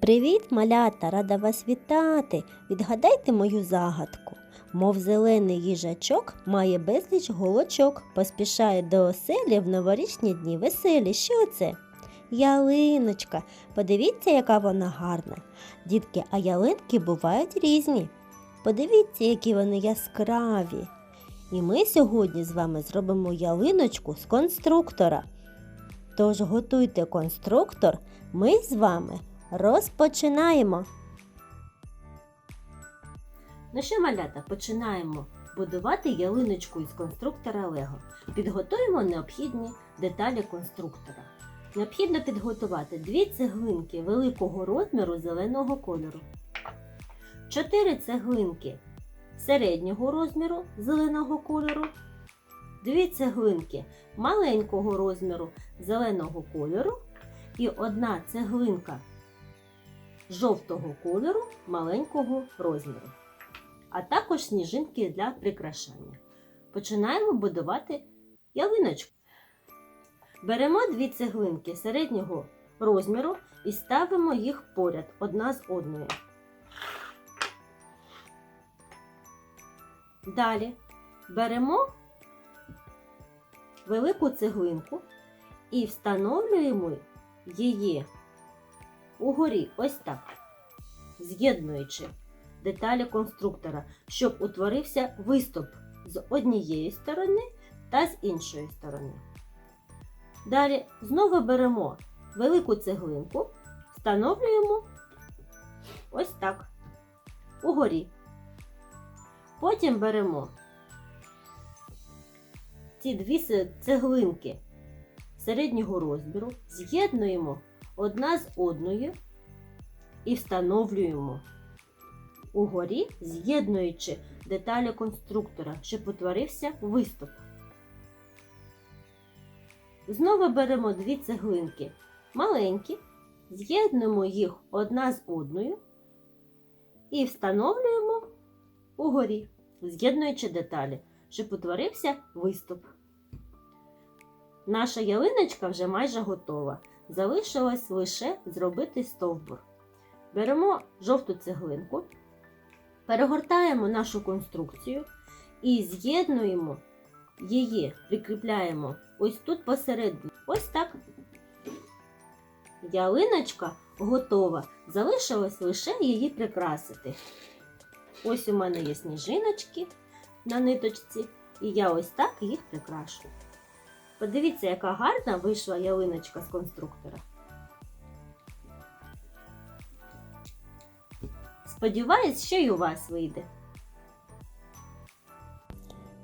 Привіт, малята! Рада вас вітати! Відгадайте мою загадку. Мов зелений їжачок має безліч голочок, поспішає до оселі в новорічні дні веселі. Що це? Ялиночка. Подивіться, яка вона гарна. Дітки, а ялинки бувають різні. Подивіться, які вони яскраві. І ми сьогодні з вами зробимо ялиночку з конструктора. Тож готуйте конструктор, ми з вами розпочинаємо. Ну що, малята, починаємо будувати ялиночку із конструктора Лего. Підготуємо необхідні деталі конструктора. Необхідно підготувати дві цеглинки великого розміру зеленого кольору, чотири цеглинки середнього розміру зеленого кольору, дві цеглинки маленького розміру зеленого кольору і одна цеглинка жовтого кольору маленького розміру, а також сніжинки для прикрашання. Починаємо будувати ялиночку. Беремо дві цеглинки середнього розміру і ставимо їх поряд одна з одною. Далі беремо велику цеглинку і встановлюємо її угорі ось так, з'єднуючи деталі конструктора, щоб утворився виступ з однієї сторони та з іншої сторони. Далі знову беремо велику цеглинку, встановлюємо ось так, угорі. Потім беремо ці дві цеглинки середнього розміру, з'єднуємо одна з одною і встановлюємо угорі, з'єднуючи деталі конструктора, щоб утворився виступ. Знову беремо дві цеглинки маленькі, з'єднуємо їх одна з одною і встановлюємо угорі, з'єднуючи деталі, щоб утворився виступ. Наша ялиночка вже майже готова. Залишилось лише зробити стовбур. Беремо жовту цеглинку, перегортаємо нашу конструкцію і з'єднуємо її, прикріпляємо ось тут посередині. Ось так. Ялиночка готова. Залишилось лише її прикрасити. Ось у мене є сніжиночки на ниточці, і я ось так їх прикрашу. Подивіться, яка гарна вийшла ялиночка з конструктора. Сподіваюсь, що й у вас вийде.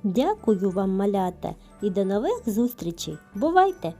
Дякую вам, малята, і до нових зустрічей. Бувайте!